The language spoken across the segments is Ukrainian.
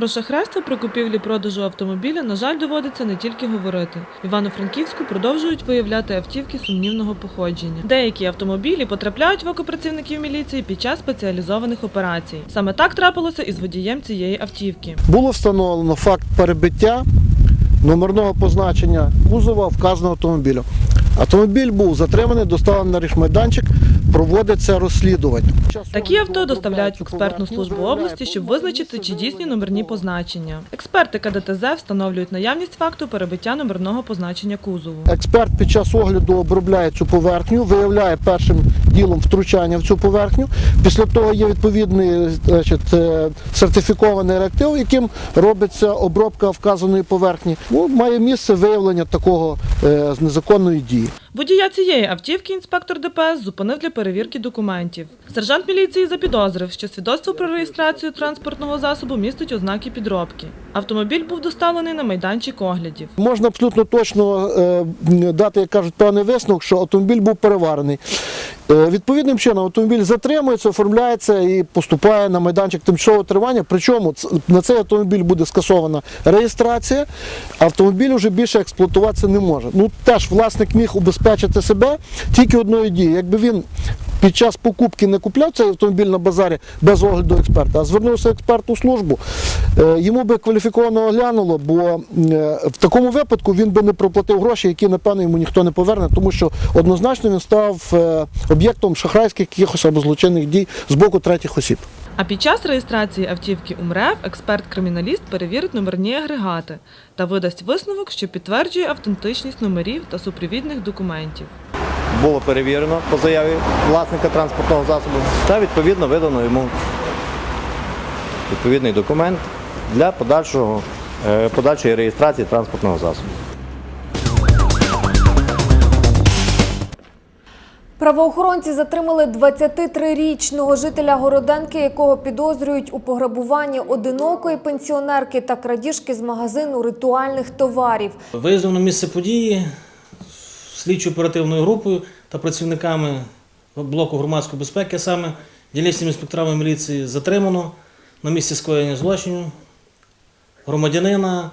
Про шахрайство при купівлі-продажу автомобіля, на жаль, доводиться не тільки говорити. Івано-Франківську продовжують виявляти автівки сумнівного походження. Деякі автомобілі потрапляють в око працівників міліції під час спеціалізованих операцій. Саме так трапилося із водієм цієї автівки. Було встановлено факт перебиття номерного позначення кузова вказаного автомобіля. Автомобіль був затриманий, доставлений на рішмайданчик, проводиться розслідування. Такі авто доставляють в експертну службу області, щоб визначити, чи дійсні номерні позначення. Експерти КДТЗ встановлюють наявність факту перебиття номерного позначення кузову. Експерт під час огляду обробляє цю поверхню, виявляє першим ділом втручання в цю поверхню. Після того є відповідний значить, е, сертифікований реактив, яким робиться обробка вказаної поверхні. Ну, має місце виявлення такого е, незаконної дії. Водія цієї автівки інспектор ДПС зупинив для перевірки документів. Сержант міліції запідозрив, що свідоцтво про реєстрацію транспортного засобу містить ознаки підробки. Автомобіль був доставлений на майданчик оглядів. Можна абсолютно точно е, дати, як кажуть, певний висновок, що автомобіль був переварений. Е, відповідним чином автомобіль затримується, оформляється і поступає на майданчик тимчасового тривання. Причому на цей автомобіль буде скасована реєстрація, автомобіль вже більше експлуатуватися не може. Ну теж власник міг убезпечити себе тільки одною дією. Якби він під час покупки не купляв цей автомобіль на базарі без огляду експерта, а звернувся в експертну службу, е, йому би кваліфіковано оглянуло, бо е, в такому випадку він би не проплатив гроші, які напевно йому ніхто не поверне, тому що однозначно він став е, об'єктом шахрайських якихось або злочинних дій з боку третіх осіб. А під час реєстрації автівки УМРЕВ експерт-криміналіст перевірить номерні агрегати та видасть висновок, що підтверджує автентичність номерів та супровідних документів. було перевірено по заяві власника транспортного засобу та відповідно видано йому відповідний документ для подальшого, е, подальшої реєстрації транспортного засобу. Правоохоронці затримали 23-річного жителя Городенки, якого підозрюють у пограбуванні одинокої пенсіонерки та крадіжки з магазину ритуальних товарів. Виїздом місце події слідчо-оперативною групою та працівниками блоку громадської безпеки, саме дільничними інспекторами міліції, затримано на місці скоєння злочину громадянина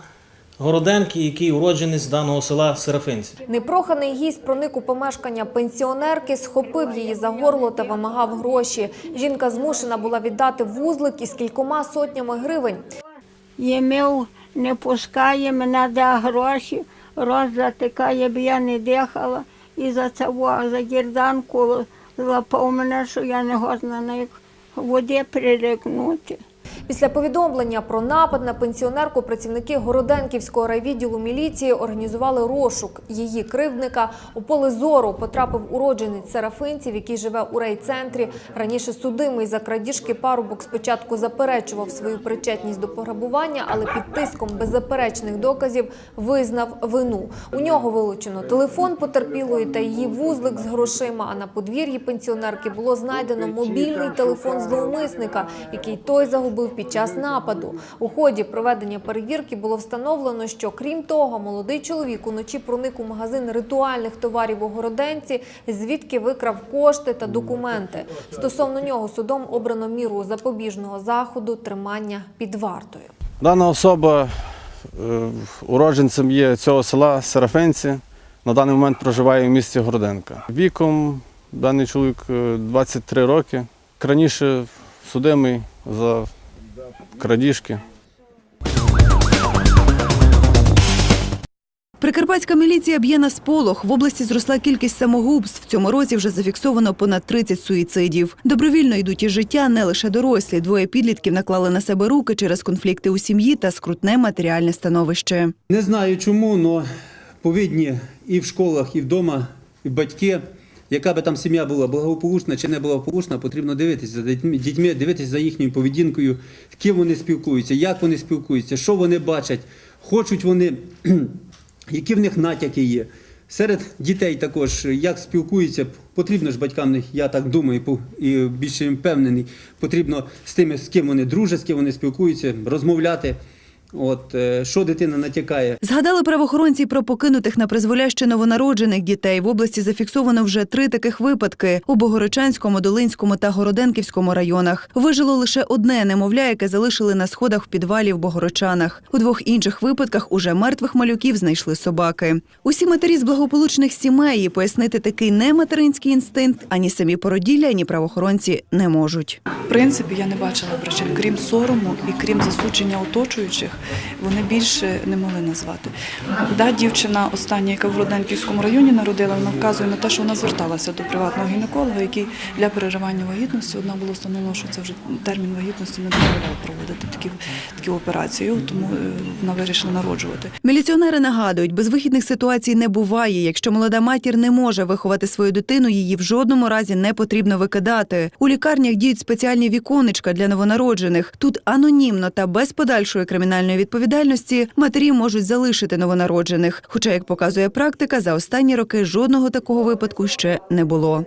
Городенки, який уродженець даного села Серафинці. Непроханий гість проник у помешкання пенсіонерки, схопив її за горло та вимагав гроші. Жінка змушена була віддати вузлик із кількома сотнями гривень. Ємив не пускає, мене де гроші, роз затикає, б я не дихала. І за це за гірданку злапав мене, що я не годна на їх воді пририкнути. Після повідомлення про напад на пенсіонерку працівники Городенківського райвідділу міліції організували розшук її кривдника. У поле зору потрапив уродженець Серафинців, який живе у райцентрі. Раніше судимий за крадіжки парубок спочатку заперечував свою причетність до пограбування, але під тиском беззаперечних доказів визнав вину. У нього вилучено телефон потерпілої та її вузлик з грошима. А на подвір'ї пенсіонерки було знайдено мобільний телефон зловмисника, який той загубив під час нападу. У ході проведення перевірки було встановлено, що крім того, молодий чоловік уночі проник у магазин ритуальних товарів у Городенці, звідки викрав кошти та документи. Стосовно нього судом обрано міру запобіжного заходу тримання під вартою. Дана особа е, уродженцем є цього села Серафинці. На даний момент проживає в місті Городенка. Віком даний чоловік е, 23 роки. Раніше судимий за крадіжки. Прикарпатська міліція б'є на сполох. В області зросла кількість самогубств. В цьому році вже зафіксовано понад 30 суїцидів. Добровільно йдуть із життя не лише дорослі. Двоє підлітків наклали на себе руки через конфлікти у сім'ї та скрутне матеріальне становище. Не знаю чому, але повинні і в школах, і вдома, і батьки, яка би там сім'я була благополучна чи не благополучна, потрібно дивитися за дітьми, дивитися за їхньою поведінкою, з ким вони спілкуються, як вони спілкуються, що вони бачать, хочуть вони, які в них натяки є. Серед дітей також, як спілкуються, потрібно ж батькам, я так думаю, і більше впевнений, потрібно з тими, з ким вони дружать, з ким вони спілкуються, розмовляти. От, е, що дитина натякає, Згадали правоохоронці про покинутих на призволяще новонароджених дітей. В області зафіксовано вже три таких випадки у Богородчанському, Долинському та Городенківському районах. Вижило лише одне немовля, яке залишили на сходах в підвалі в Богородчанах. У двох інших випадках уже мертвих малюків знайшли собаки. Усі матері з благополучних сімей пояснити такий нематеринський інстинкт ані самі породілля, ані правоохоронці не можуть. В принципі, я не бачила причин, крім сорому і крім засудження оточуючих, вони більше не могли назвати. Да, дівчина остання, яка в Роденківському районі народила, вона вказує на те, що вона зверталася до приватного гінеколога, який для переривання вагітності одна було встановлено, що це вже термін вагітності не дозволяє проводити такі, такі операції, тому е, вона вирішила народжувати. Міліціонери нагадують, безвихідних ситуацій не буває. Якщо молода матір не може виховати свою дитину, її в жодному разі не потрібно викидати. У лікарнях діють спеціальні віконечка для новонароджених. Тут анонімно та без подальшої кримінальної відповідальності матері можуть залишити новонароджених. Хоча, як показує практика, за останні роки жодного такого випадку ще не було.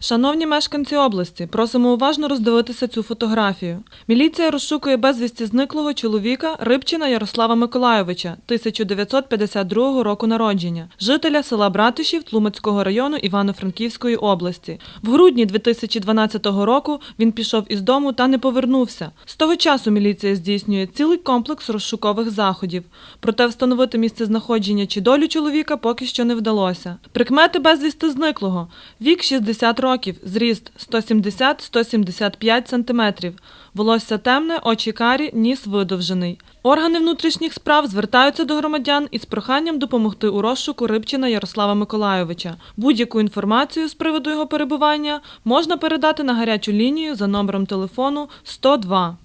Шановні мешканці області, просимо уважно роздивитися цю фотографію. Міліція розшукує безвісті зниклого чоловіка Рибчина Ярослава Миколайовича, 1952 року народження, жителя села Братишів Тлумацького району Івано-Франківської області. В грудні 2012 року він пішов із дому та не повернувся. З того часу міліція здійснює цілий комплекс розшукових заходів. Проте встановити місце знаходження чи долю чоловіка поки що не вдалося. Прикмети безвісти зниклого. Вік 60 років, зріст 170-175 сантиметрів. Волосся темне, очі карі, ніс видовжений. Органи внутрішніх справ звертаються до громадян із проханням допомогти у розшуку Рибчина Ярослава Миколайовича. Будь-яку інформацію з приводу його перебування можна передати на гарячу лінію за номером телефону 102.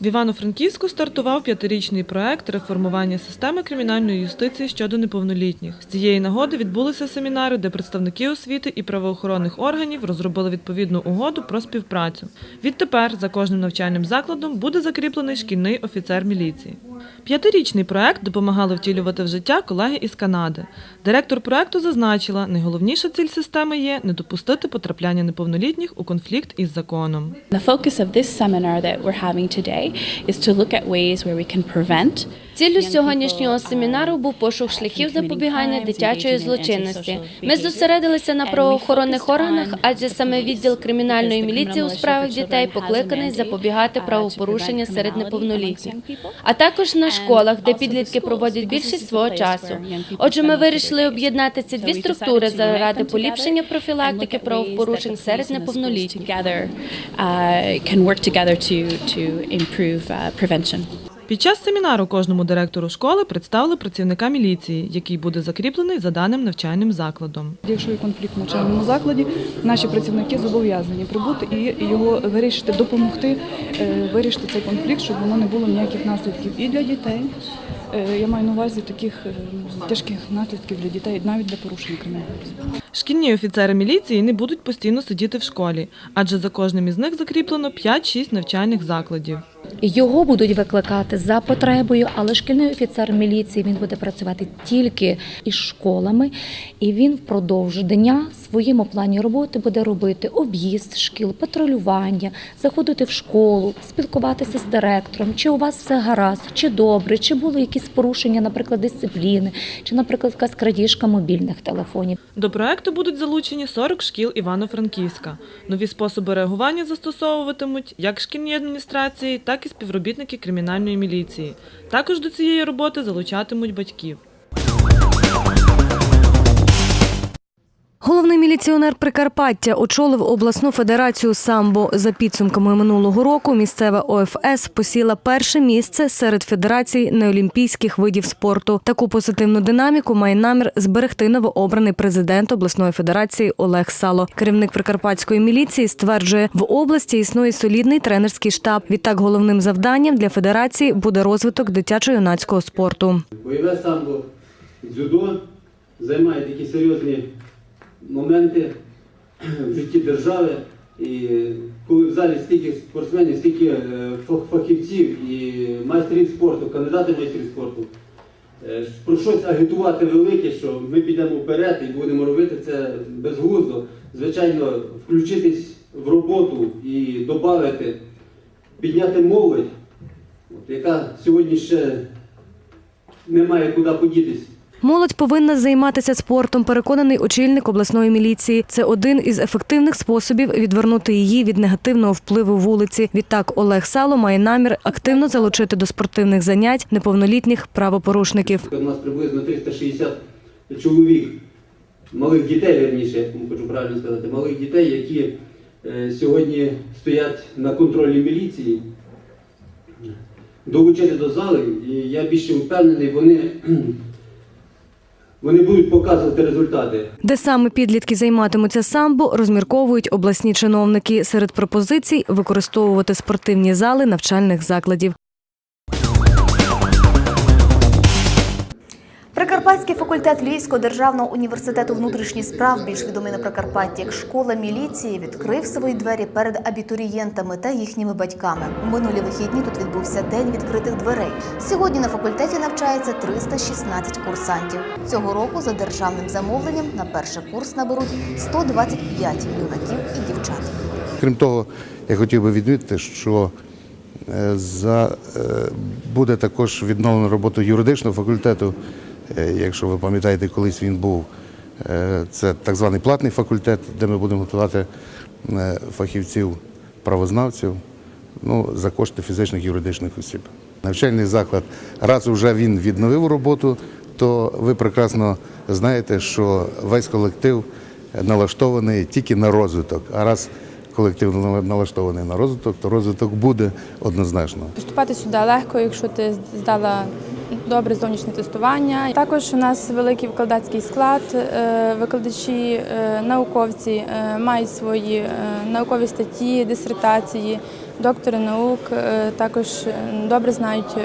В Івано-Франківську стартував п'ятирічний проект реформування системи кримінальної юстиції щодо неповнолітніх. З цієї нагоди відбулися семінари, де представники освіти і правоохоронних органів розробили відповідну угоду про співпрацю. Відтепер за кожним навчальним закладом буде закріплений шкільний офіцер міліції. П'ятирічний проект допомагали втілювати в життя колеги із Канади. Директор проекту зазначила, найголовніша ціль системи є не допустити потрапляння неповнолітніх у конфлікт із законом. The focus of this seminar that we're having today is to look at ways where we can prevent Ціллю сьогоднішнього семінару був пошук шляхів запобігання дитячої злочинності. Ми зосередилися на правоохоронних органах, адже саме відділ кримінальної міліції у справах дітей покликаний запобігати правопорушення серед неповнолітніх, а також на школах, де підлітки проводять більшість свого часу. Отже, ми вирішили об'єднати ці дві структури заради поліпшення профілактики правопорушень серед неповнолітніх. Під час семінару кожному директору школи представили працівника міліції, який буде закріплений за даним навчальним закладом. Якщо є конфлікт в навчальному закладі, наші працівники зобов'язані прибути і його вирішити, допомогти е, вирішити цей конфлікт, щоб воно не було ніяких наслідків і для дітей. Е, Я маю на увазі таких е, тяжких наслідків для дітей, навіть для порушення кримінального. Шкільні офіцери міліції не будуть постійно сидіти в школі, адже за кожним із них закріплено 5-6 навчальних закладів. Його будуть викликати за потребою, але шкільний офіцер міліції він буде працювати тільки із школами, і він впродовж дня в своєму плані роботи буде робити об'їзд шкіл, патрулювання, заходити в школу, спілкуватися з директором, чи у вас все гаразд, чи добре, чи були якісь порушення, наприклад, дисципліни, чи, наприклад, якась крадіжка мобільних телефонів. До проекту будуть залучені 40 шкіл Івано-Франківська. Нові способи реагування застосовуватимуть як шкільні адміністрації, так і співробітники кримінальної міліції. Також до цієї роботи залучатимуть батьків. Головний міліціонер Прикарпаття очолив обласну федерацію самбо. За підсумками минулого року місцева ОФС посіла перше місце серед федерацій неолімпійських видів спорту. Таку позитивну динаміку має намір зберегти новообраний президент обласної федерації Олег Сало. Керівник прикарпатської міліції стверджує, в області існує солідний тренерський штаб. Відтак головним завданням для федерації буде розвиток дитячо-юнацького спорту. бойове самбо, дзюдо займає такі серйозні моменти в житті держави. І коли в залі стільки спортсменів, стільки е, фахівців і майстрів спорту, кандидатів майстрів спорту, е, про щось агітувати велике, що ми підемо вперед і будемо робити це безглуздо. Звичайно, включитись в роботу і додати, підняти молодь, яка сьогодні ще не має куди подітись. Молодь повинна займатися спортом, переконаний очільник обласної міліції. Це один із ефективних способів відвернути її від негативного впливу вулиці. Відтак Олег Сало має намір активно залучити до спортивних занять неповнолітніх правопорушників. У нас приблизно 360 чоловік, малих дітей, верніше, я хочу правильно сказати, малих дітей, які е, сьогодні стоять на контролі міліції, долучити до зали, і я більше впевнений, вони, вони будуть показувати результати. Де саме підлітки займатимуться самбо, розмірковують обласні чиновники. Серед пропозицій використовувати спортивні зали навчальних закладів. Прикарпатський факультет Львівського державного університету внутрішніх справ, більш відомий на Прикарпатті як школа міліції, відкрив свої двері перед абітурієнтами та їхніми батьками. У минулі вихідні тут відбувся день відкритих дверей. Сьогодні на факультеті навчається 316 курсантів. Цього року за державним замовленням на перший курс наберуть 125 юнаків і дівчат. Крім того, я хотів би відмітити, що е, за, е, буде також відновлена робота юридичного факультету. Е, Якщо ви пам'ятаєте, колись він був, е, це так званий платний факультет, де ми будемо готувати е, фахівців, правознавців ну, за кошти фізичних юридичних осіб. Навчальний заклад, раз вже він відновив роботу, то ви прекрасно знаєте, що весь колектив налаштований тільки на розвиток. А раз колектив налаштований на розвиток, то розвиток буде однозначно. Поступати сюди легко, якщо ти здала добре зовнішнє тестування. Також у нас великий викладацький склад. Е, Викладачі, е, науковці е, мають свої наукові статті, дисертації, доктори наук, також добре знають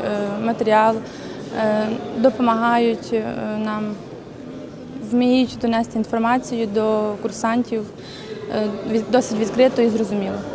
матеріал, допомагають нам, вміють донести інформацію до курсантів досить відкрито і зрозуміло.